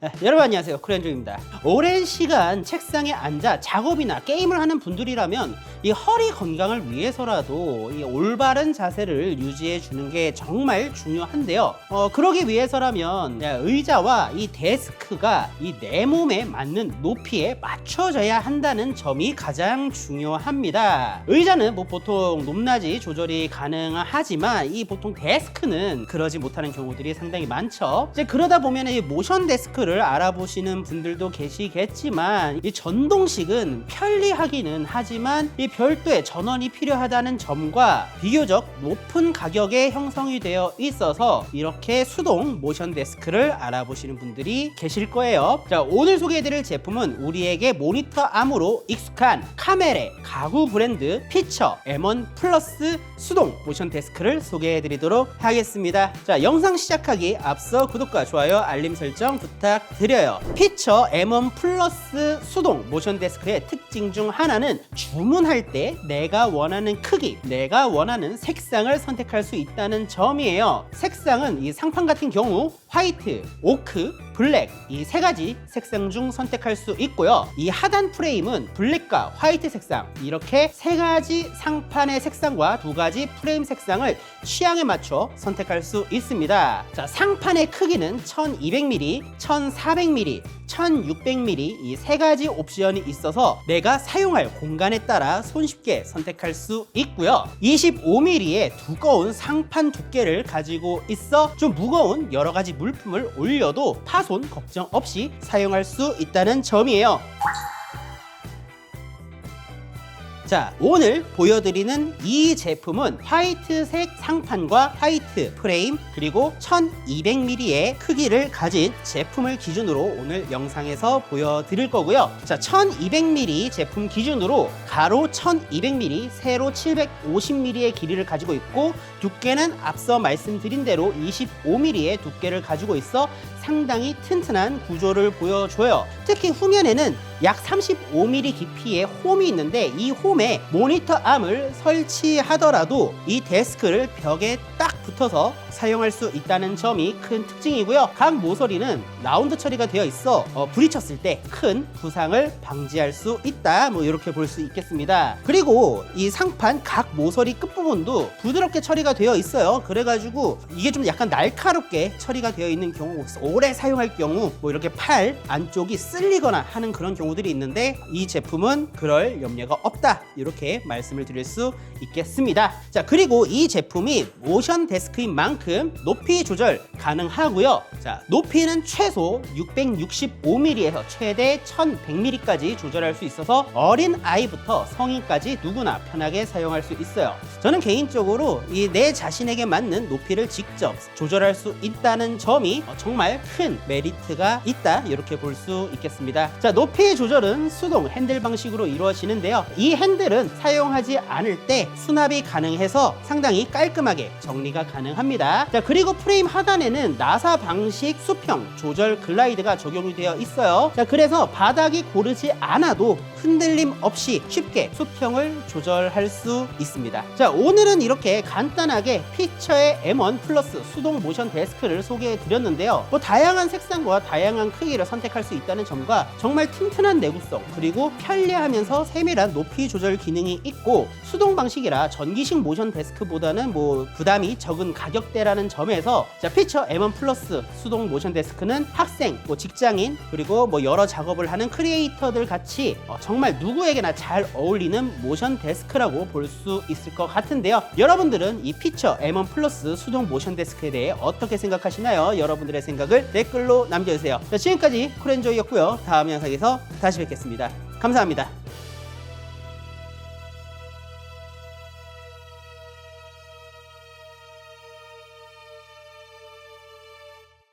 네, 여러분 안녕하세요. 크렌조입니다. 오랜 시간 책상에 앉아 작업이나 게임을 하는 분들이라면 이 허리 건강을 위해서라도 이 올바른 자세를 유지해 주는 게 정말 중요한데요. 어, 그러기 위해서라면 야, 의자와 이 데스크가 이 내 몸에 맞는 높이에 맞춰져야 한다는 점이 가장 중요합니다. 의자는 뭐 보통 높낮이 조절이 가능하지만 이 보통 데스크는 그러지 못하는 경우들이 상당히 많죠. 이제 그러다 보면 이 모션 데스크를 알아보시는 분들도 계시겠지만 이 전동식은 편리하기는 하지만 이 별도의 전원이 필요하다는 점과 비교적 높은 가격에 형성이 되어 있어서 이렇게 수동 모션 데스크를 알아보시는 분들이 계실 거예요. 자, 오늘 소개해드릴 제품은 우리에게 모니터 암으로 익숙한 카메레 가구 브랜드 피처 M1 플러스 수동 모션 데스크를 소개해드리도록 하겠습니다. 자, 영상 시작하기 앞서 구독과 좋아요, 알림 설정 부탁 드려요. 피처 M1 플러스 수동 모션 데스크의 특징 중 하나는 주문할 때 내가 원하는 크기, 내가 원하는 색상을 선택할 수 있다는 점이에요. 색상은 이 상판 같은 경우 화이트, 오크, 블랙 이 세 가지 색상 중 선택할 수 있고요. 이 하단 프레임은 블랙과 화이트 색상 이렇게 세 가지 상판의 색상과 두 가지 프레임 색상을 취향에 맞춰 선택할 수 있습니다. 자, 상판의 크기는 1200mm, 1400mm, 1600mm 이 세 가지 옵션이 있어서 내가 사용할 공간에 따라 손쉽게 선택할 수 있고요. 25mm의 두꺼운 상판 두께를 가지고 있어 좀 무거운 여러 가지 물품을 올려도 파손 걱정 없이 사용할 수 있다는 점이에요. 자, 오늘 보여드리는 이 제품은 화이트색 상판과 화이트 프레임 그리고 1200mm의 크기를 가진 제품을 기준으로 오늘 영상에서 보여드릴 거고요. 자, 1200mm 제품 기준으로 가로 1200mm, 세로 750mm의 길이를 가지고 있고 두께는 앞서 말씀드린 대로 25mm의 두께를 가지고 있어 상당히 튼튼한 구조를 보여줘요. 특히 후면에는 약 35mm 깊이의 홈이 있는데 이 홈에 모니터 암을 설치하더라도 이 데스크를 벽에 딱 붙어서 사용할 수 있다는 점이 큰 특징이고요. 각 모서리는 라운드 처리가 되어 있어 어, 부딪혔을 때 큰 부상을 방지할 수 있다. 뭐 이렇게 볼 수 있겠습니다. 그리고 이 상판 각 모서리 끝부분도 부드럽게 처리가 되어 있어요. 그래가지고 이게 좀 약간 날카롭게 처리가 되어 있는 경우 오래 사용할 경우 뭐 이렇게 팔 안쪽이 쓸리거나 하는 그런 경우들이 있는데 이 제품은 그럴 염려가 없다. 이렇게 말씀을 드릴 수 있겠습니다. 자, 그리고 이 제품이 모션 데스크인 만큼 높이 조절 가능하고요. 자, 높이는 최소 665mm에서 최대 1100mm까지 조절할 수 있어서 어린 아이부터 성인까지 누구나 편하게 사용할 수 있어요. 저는 개인적으로 이 내 자신에게 맞는 높이를 직접 조절할 수 있다는 점이 어, 정말 큰 메리트가 있다. 이렇게 볼 수 있겠습니다. 자, 높이 조절은 수동 핸들 방식으로 이루어지는데요. 이 핸들은 사용하지 않을 때 수납이 가능해서 상당히 깔끔하게 정리가 가능합니다. 자, 그리고 프레임 하단에는 나사 방식 수평 조절 글라이드가 적용이 되어 있어요. 자, 그래서 바닥이 고르지 않아도 흔들림 없이 쉽게 수평을 조절할 수 있습니다. 자, 오늘은 이렇게 간단하게 피처의 M1 플러스 수동 모션 데스크를 소개해 드렸는데요. 뭐 다양한 색상과 다양한 크기를 선택할 수 있다는 점과 정말 튼튼한 내구성 그리고 편리하면서 세밀한 높이 조절 기능이 있고 수동 방식이라 전기식 모션 데스크보다는 뭐 부담이 적은 가격대라는 점에서 자, 피처 M1 플러스 수동 모션 데스크는 학생, 뭐 직장인 그리고 뭐 여러 작업을 하는 크리에이터들 같이 어, 정말 누구에게나 잘 어울리는 모션 데스크라고 볼 수 있을 것 같은데요. 여러분들은 이 피처 M1 플러스 수동 모션 데스크에 대해 어떻게 생각하시나요? 여러분들의 생각을 댓글로 남겨주세요. 자, 지금까지 쿨엔조이였고요. 다음 영상에서 다시 뵙겠습니다. 감사합니다.